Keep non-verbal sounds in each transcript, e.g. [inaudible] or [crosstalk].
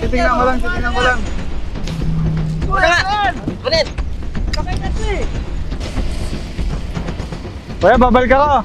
Titingnan ko lang, titingnan ko lang. Ulit! Kuya, babal ka ko.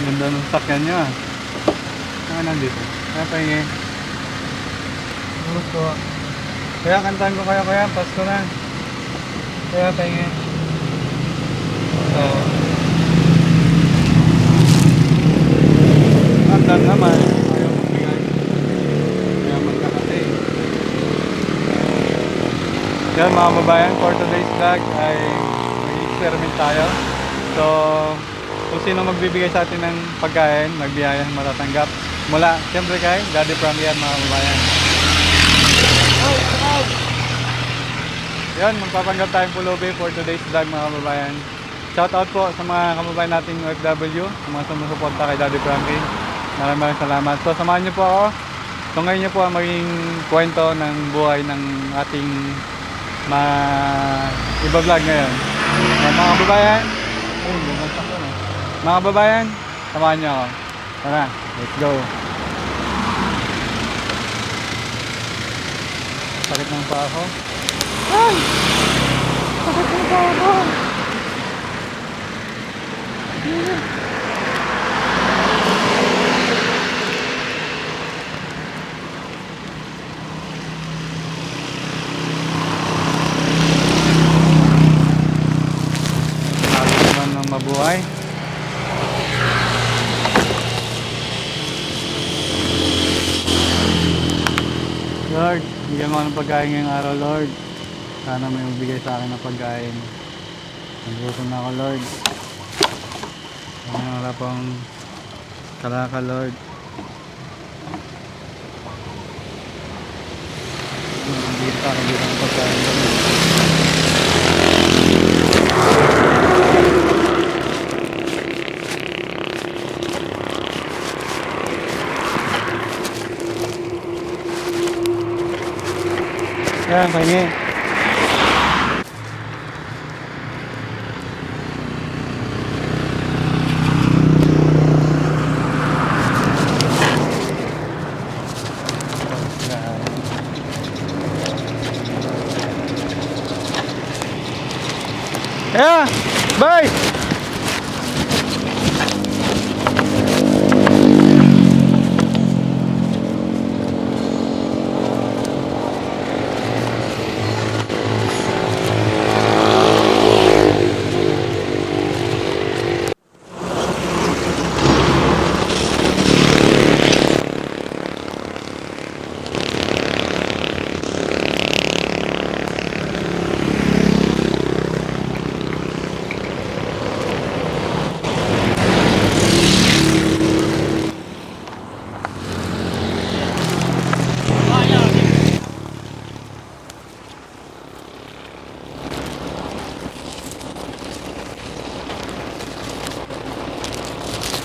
Ganda ng sakyan niya. Saan nandito? Kaya pahingi. Gusto. Kaya kantahan ko kaya kaya, Pasko na. Kaya pahingi. Oo. Handa naman. Ayaw magbigay. Kaya magkakati. Yan mga babayan, for today's vlog ay mag-experiment tayo. So, kung sino magbibigay sa atin ng pagkain, magbiyaya matatanggap. Mula, siyempre kay Daddy Frankie yan mga babayan. Yan, magpapanggap tayong pulubi for today's vlog mga kababayan. Shout out po sa mga kababayan nating OFW, sa mga sumusuporta kay Daddy Frankie. Maraming maraming salamat. So samahan niyo po ako. So ngayon niyo po ang maging kwento ng buhay ng ating ma iba-vlog ngayon. Yan, mga kababayan. Mga kababayan, samahan niyo ako. Tara, let's go. Sakit ng pa ako. Sabi naman ng mabuhay. Lord, ako ng pagkain ngayong araw, Lord. Sana may magbigay sa akin ng pagkain. Nagutom na ako, Lord. Sana wala pang kalaka, Lord. Hindi pa ako bigyan ย่างไปนี่เอ้ยเบย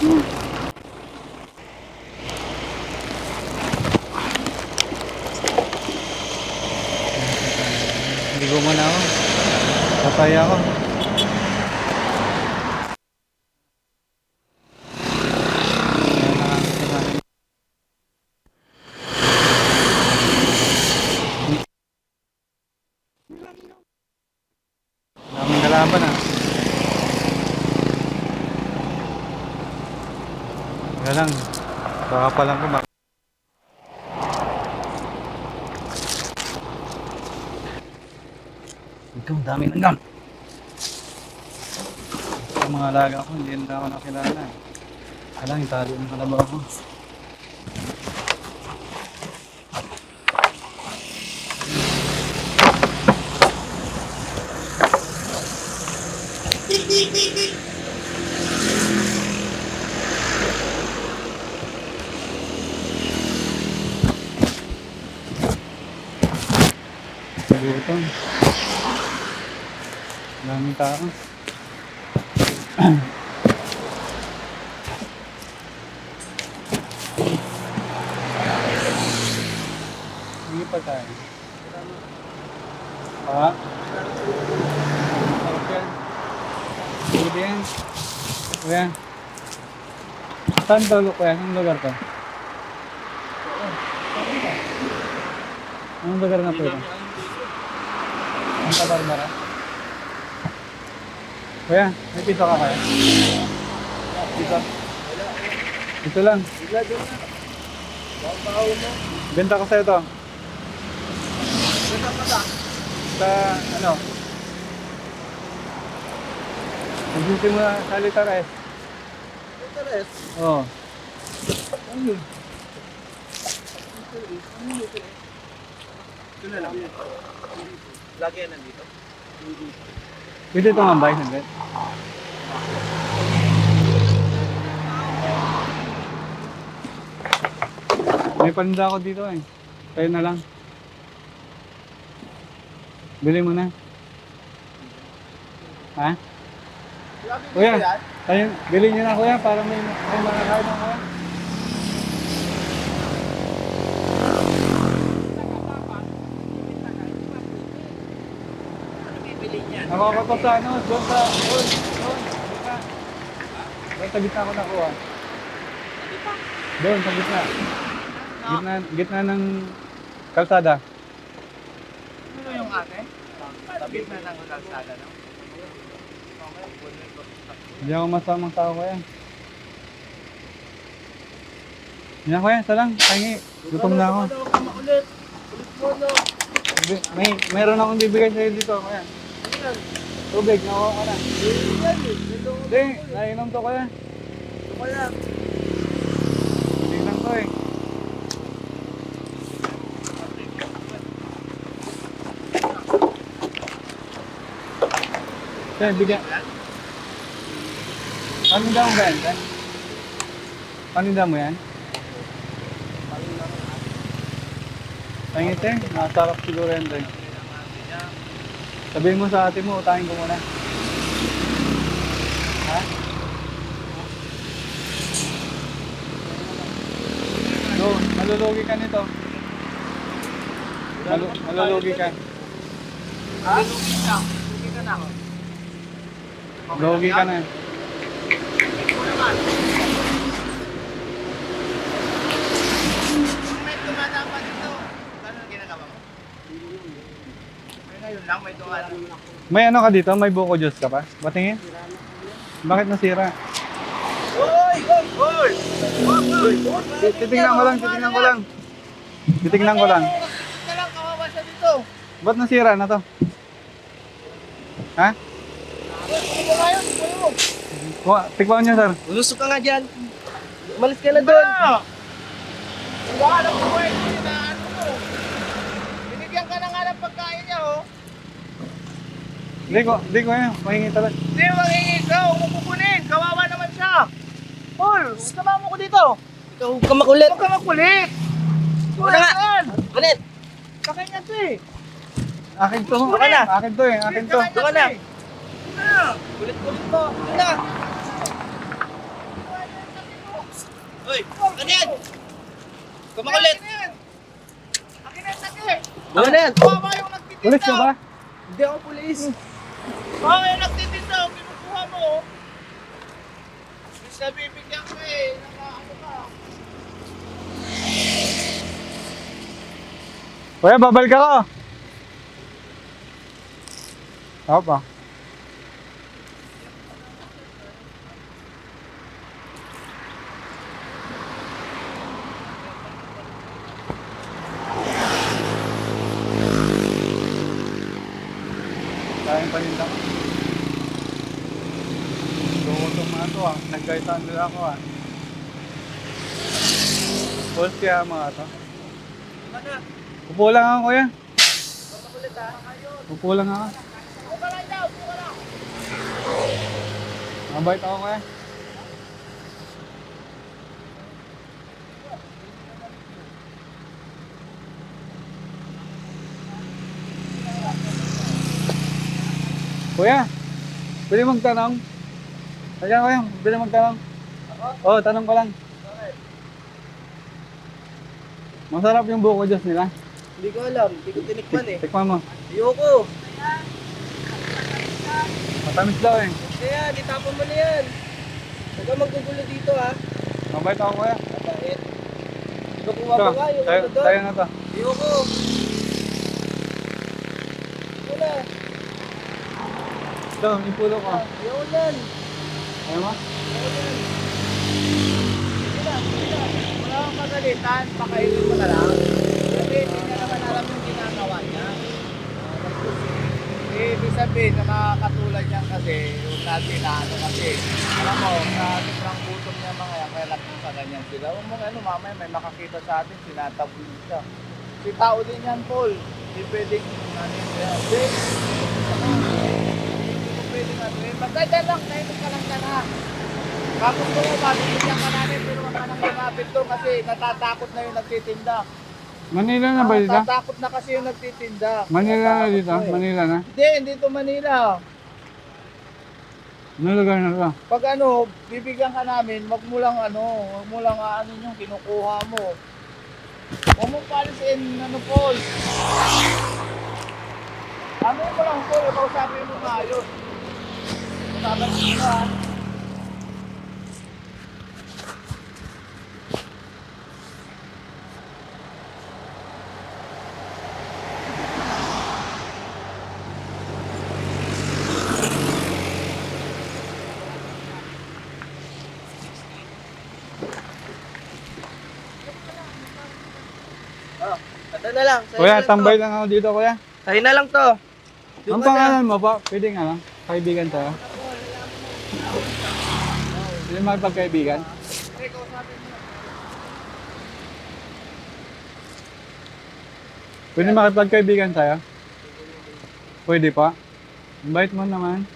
Hindi ko muna ako. Patay ako. Ayan na lang sila. Daming kalaban ah. Kaya lang, baka pa lang kumak. Ito, dami ng gam. Yung mga alaga ko, hindi na ako nakilala. eh. Kaya lang, italo ng kalabaw ko. Gutom. Daming tao. pagkain. Ah. Okay. Pwede yan. Kuya. Saan to, kuya? Anong lugar to? Anong lugar na po ito? Ang Barbara? Kuya, may piso ka kaya? Dito. Dito lang. Benta ko sa'yo to. Sa ano? Nagsisimula sa liter S. Interes. Oo. Ano yun? Ito na lang. Lagi yan nandito. Pwede ito nga ba? Hindi. May paninda ako dito eh. Kayo na lang. Bili mo na. Ha? Kuya. Kayo, bili niyo na kuya para may, may makakain na kuya. Nakakatok sa ano, doon sa, doon, doon, gitna. Doon sa gitna ko nakuha. Doon sa gitna. Gitna, gitna ng kalsada. Ano yung ate? Tabi na ng kalsada no? Hindi ako masamang tao kuya. Yan kuya, isa lang, pahingi. Gutom na ako. Maulit? Ulit mo? Bi- May, meron akong bibigay sa'yo dito kuya. Ano yan? Tubig, nakuha ko na. Eh, yan eh. Hindi, nainom to kuya. Ito kaya. Hindi lang to eh. Kaya bigyan. Paninda mo ba yan? Tay? Paninda mo yan? Pangit eh, masarap siguro yan tayo. Sabihin mo sa ate mo, utangin ko muna. Ha? No, malulugi ka nito. Malu malulugi ka. Ha? Lugi ka. Lugi ka na ako. Lugi ka na. Ito naman. Kung may tumatama dito, paano ang ginagawa mo? Ay, ngayon lang may tumatama. May ano ka dito? May buko juice ka pa? Patingin? Bakit nasira? Hoy! Hoy! Ti- Titingnan ko lang, titingnan ko lang. Titingnan ko lang. Ito lang, kawawa siya dito. Ba't nasira na to? Ha? Ano? Ano mo? Kuha, tikbaon niya, sir. Ulusok ka nga dyan. Umalis ka na doon. Ang gahanap ko eh. Binigyan ka na nga ng pagkain niya oh. Hindi ko, hindi ko yan. Mahingi talaga. Hindi mangingi ka. Huwag mo kukunin. Kawawa naman siya. Paul, sama mo ko dito. Ikaw huwag ka makulit. Huwag ka makulit. Wala nga. Kulit. Kakain niya to eh. Akin to. Doon na. Akin to eh. Akin to. Doon na. Kulit-kulit mo. Ano na? Hoy, ano yan? Huwag ka makulit. Akin na sakit. Ano na yan? Kawawa yung nagtitinda. Pulis ka ba? Hindi ako pulis. Yung nagtitinda. oh, Kinukuha mo. Bis na bibigyan ko eh. Nakaano ka. Kuya, babal ka ko. Opo. Kain pa rin lang. To ah. Nagkaitan nila ako ah. Pulse kaya mga to. Upo lang ako kuya. Upo lang ako. Mabait ako kuya. Kuya, pwede magtanong? Kaya kuya, pwede magtanong? Oo, oh, tanong ko lang. Masarap yung buko juice nila. Hindi ko alam. Hindi ko tinikman eh. Tikman mo. Ayoko. Matamis daw eh. Kaya, di tapon mo na yan. Huwag kang maggugulo dito ha. Mabait ako kuya. Mabait. Di ba Ito, kumababa yung tayo, ano doon? tayo na to. Ayoko. Na. Ito, yung pulo ko. Ayoko yan. Ayaw mo? Na, na. Wala kang magalitan. Pakainin mo na lang. Kasi hindi niya naman alam yung ginagawa niya. Eh, ibig sabihin, nakakatulad niyan kasi, yung natin na ano kasi, alam mo, sa sobrang gutom niya mga yan, kaya naging sa ganyan sila. Huwag mo ano, mamaya may makakita sa atin, sinataboy siya. Si tao din yan, Paul. Hindi pwedeng, ano yun, kaya, hindi, ano, hindi mo pwedeng ano yun. Basta dyan lang, kahit ka lang ka na. Bakit mo, mabibigyan ka namin, pero wag ka nang lumapit doon kasi natatakot na yung nagtitinda. Manila na ba dito? Natatakot na kasi yung nagtitinda. Manila na Natatakot dito? eh. Manila na? Hindi, dito Manila. Ano lugar na to? Pag ano, bibigyan ka namin, wag mo lang ano, wag mo lang ano yung kinukuha mo. Huwag mo palisin, ano, Paul. Ano mo lang, Paul, kausapin mo maayos. Ito na lang. sa'yo na Kuya, lang tambay to. lang ako dito kuya. Sa'yo na lang to. Ang pangalan mo pa? Pwede nga lang. Kaibigan tayo. Hindi mo pagkaibigan? Pwede makipagkaibigan tayo? Pwede pa? Invite mo naman.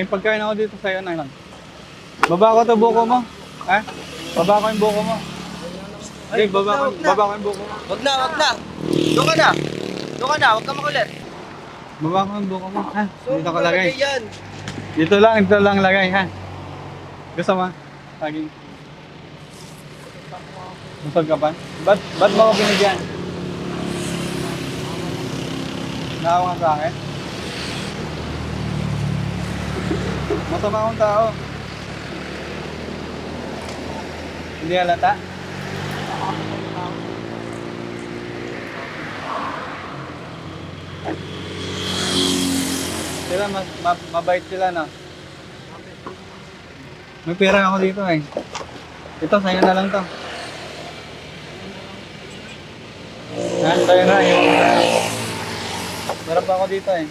May pagkain ako dito sa'yo na lang. Baba ko to buko mo. Ha? Baba ko yung buko mo. Ay, baba ko, baba ko yung buko mo. Wag na, wag na. Doon ka na. Doon ka na, wag ka makulit. Baba ko yung buko mo. Ha? Dito ko lagay. Dito lang, dito lang lagay, ha? Gusto mo? Saging. Busog ka pa? Ba't, ba't mo ako binigyan? Naawa ka sa akin? Masama akong tao. Hindi halata? Sila, ma ma- mabait sila, no? May pera ako dito eh. Ito, sa'yo na lang to. Ha, sa'yo na. Yung... Meron pa ako dito eh.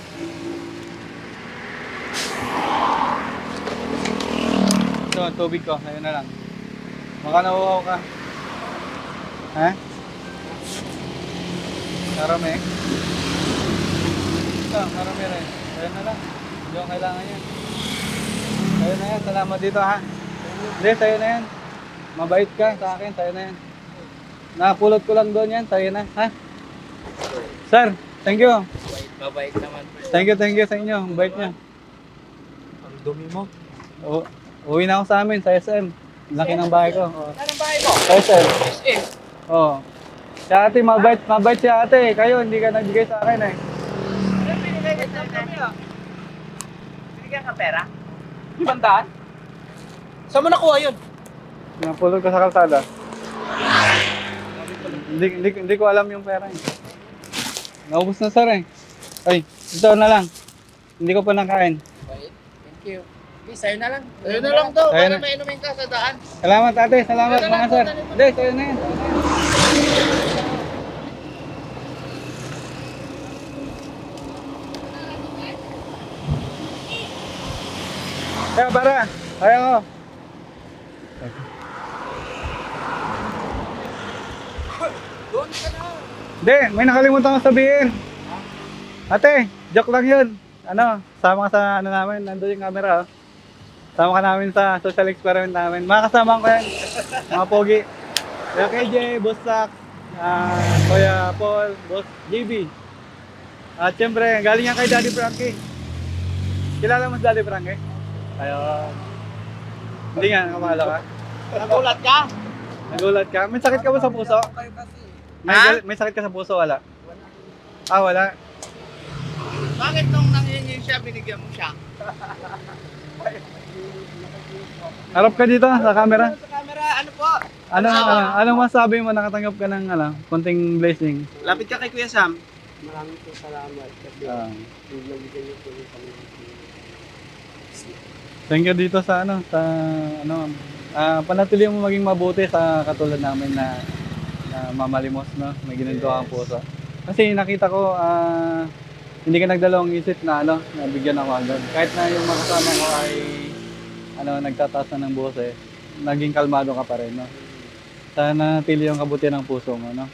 Ito, tubig ko. Sa'yo na lang. Baka nauuhaw ka. Ha? Karami. Ito, karami rin. Sa'yo na lang. Hindi ko kailangan yan. Sa'yo na yan. Salamat dito ha. Hindi, sa'yo na yan. Mabait ka sa akin. Sa'yo na yan. Napulot ko lang doon yan. Sa'yo na. Ha? Sir, thank you. Mabait naman. Thank you, thank you sa inyo. Ang bait niya. Ang dumi mo. U- uwi na ako sa amin, sa SM. Laki ng bahay ko. Oh. Anong bahay mo? Sa SM. SM. Oo. Si ate, mabait, mabait si ate. Kayo, hindi ka nagbigay sa akin eh. Ano binigay ka sa kami ah? Binigyan ka pera? Ibandaan? Saan mo nakuha yun? Napulot ko sa kalsada. Hindi, hindi, hindi ko alam yung pera eh. Naubos na sir eh. Ay, ito na lang. Hindi ko pa nakain. Wait, thank you. Okay, sa'yo na lang. Sa'yo na lang Sa'yo para na. may inumin ka sa daan. Salamat ate, salamat Ito na mga lang, sir. Hindi, sa'yo na yan. Kaya para, kaya ko. Doon ka na. Hindi, may nakalimutan ko sabihin. Ate, joke lang yun. Ano, sama ka sa ano namin, nandun yung camera. Oh. Sama ka namin sa social experiment namin. Mga kasama ko yan. Mga pogi. Kuya KJ, Boss Sack, ah, Kuya Paul, Boss JB. At syempre, galing yan kay Daddy Frankie. Kilala mo si Daddy Frankie? Ayun. Hindi nga, kamala ka. Nagulat ka? Nagulat ka? May sakit ka ba sa puso? May, Ha? may sakit ka sa puso? Wala? Ah, wala. Bakit nung nangingi siya, binigyan mo siya? [laughs] Harap ka dito sa camera. Sa camera, ano po? Ano, ano, anong masabi mo nakatanggap ka ng ano, konting blessing? Lapit ka kay Kuya Sam. Maraming po salamat kasi Ah, nagbigay niyo po yung thank you dito sa ano, sa ano, ah panatili mo maging mabuti sa katulad namin na, na mamalimos, no? May ginanto kang puso. Kasi nakita ko, ah, hindi ka nagdalawang isip na ano, nabigyan ako agad. Kahit na yung mga kasama ko ay ano, nagtataas na ng boses, naging kalmado ka pa rin, no? Sana natili yung kabutihan ng puso mo, no?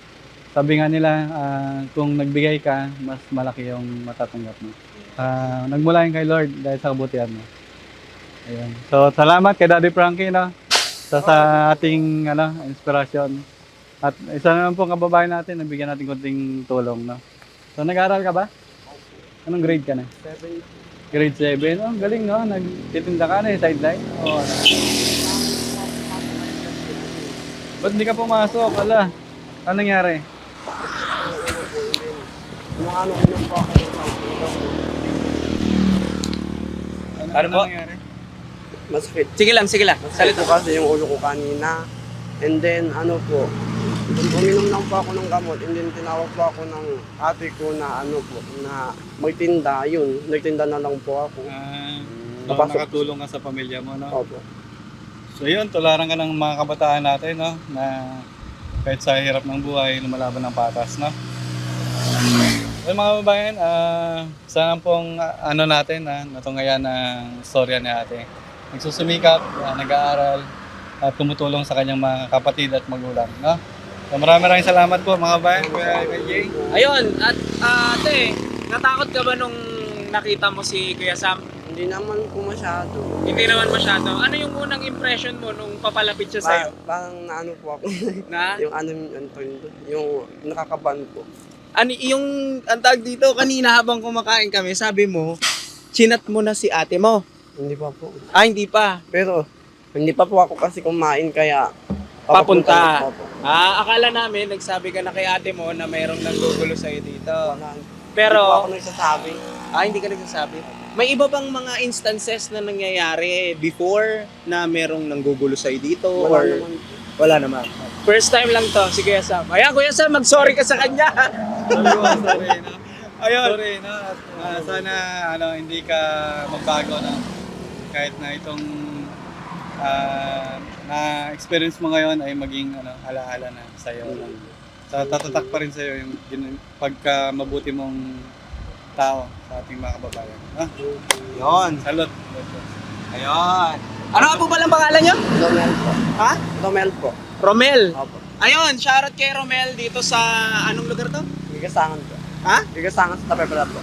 Sabi nga nila, ah, kung nagbigay ka, mas malaki yung matatanggap mo. Ah, nagmula yun kay Lord dahil sa kabutihan mo. Ayun. So, salamat kay Daddy Frankie, no? Sa, sa ating ano, inspirasyon. At isa naman po kababayan natin, nabigyan natin konting tulong, no? So, nag-aaral ka ba? Anong grade ka na? Seven, Grade 7. Oh, galing, no? Nagtitinda ka na eh, sideline. Oo. ano. Ba't hindi ka pumasok? Ala. Anong nangyari? Lang po. Ano, Ano po? nangyari? Masakit. Sige lang, sige lang. Masakit po kasi yung ulo ko kanina. And then, ano po, uminom lang po ako ng gamot. And then, tinawag po ako ng ate ko na ano po, na magtinda. Yun, nagtinda na lang po ako. Ah, so, Napasok. nakatulong ka sa pamilya mo, no? Opo. So yun, tularan ka ng mga kabataan natin, no? Na kahit sa hirap ng buhay, lumalaban ng patas, no? Well, mga kababayan, ah, sana pong ah, ano natin, na natungayan ng storya ni ate. Nagsusumikap, ah, nag-aaral, at tumutulong sa kanyang mga kapatid at magulang, no? So maraming maraming salamat po mga Kuya Jay. Ayun, at ah, ate, natakot ka ba nung nakita mo si Kuya Sam? Hindi naman po masyado. Hindi naman masyado. Ano yung unang impression mo nung papalapit siya sa'yo? Pa- parang naano po ako. Na? [laughs] yung ano, ano to yun, yung nakakaban po. Ano, yung ang tawag dito, kanina habang kumakain kami, sabi mo, chinat mo na si ate mo. Hindi pa po. Ah, hindi pa. Pero, hindi pa po ako kasi kumain kaya Papunta. na ako. Ah, akala namin, nagsabi ka na kay ate mo na mayroong nanggugulo sa'yo dito. Wala. Pero, Hindi po ako nagsasabi. ah, hindi ka nagsasabi. May iba bang mga instances na nangyayari before na merong nanggugulo sa'yo dito? Wala or... naman. Wala naman. First time lang to, si Kuya Sam. Ayan, Kuya Sam, mag-sorry ka sa kanya. Sorry po, sorry, no? [laughs] Ayun. Sorry, no? At, ah, sana ano, hindi ka magbago na kahit na itong ah, na-experience mo ngayon ay maging ano, alaala na sa'yo. No? Sa tatatak pa rin sa'yo yung gin- pagka mabuti mong tao sa ating mga kababayan. No? Yun. Salot. Ayun. Ano nga po palang pangalan nyo? Romel po. Ha? Romel po. Romel. Opo. Ayun, shoutout kay Romel dito sa anong lugar to? Bigasangan po. Ha? Bigasangan sa Tapepala po.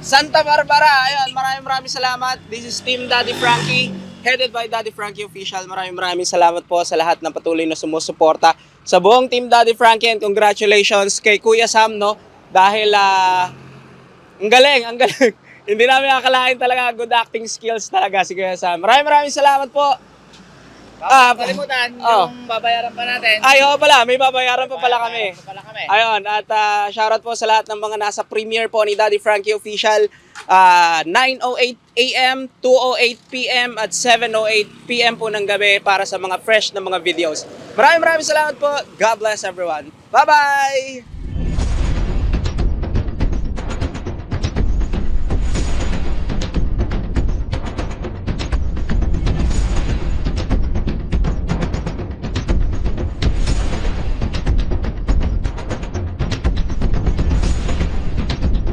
Santa Barbara. Ayun, maraming maraming salamat. This is Team Daddy Frankie, headed by Daddy Frankie Official. Maraming maraming salamat po sa lahat ng patuloy na sumusuporta sa buong Team Daddy Frankie and congratulations kay Kuya Sam, no? Dahil, ah, ang galing, ang galing. [laughs] Hindi namin akalain talaga good acting skills talaga si Kuya Sam. Maraming maraming salamat po. Ah, Kalimutan, oh. yung babayaran pa natin. Ay, oo pala, may babayaran pa pala kami. Pa pala kami. Ayun, at ah, shoutout po sa lahat ng mga nasa premiere po ni Daddy Frankie Official. Ah, 9.08 a.m., 2.08 p.m. at 7.08 p.m. po ng gabi para sa mga fresh na mga videos. Maraming maraming salamat po. God bless everyone. Bye-bye!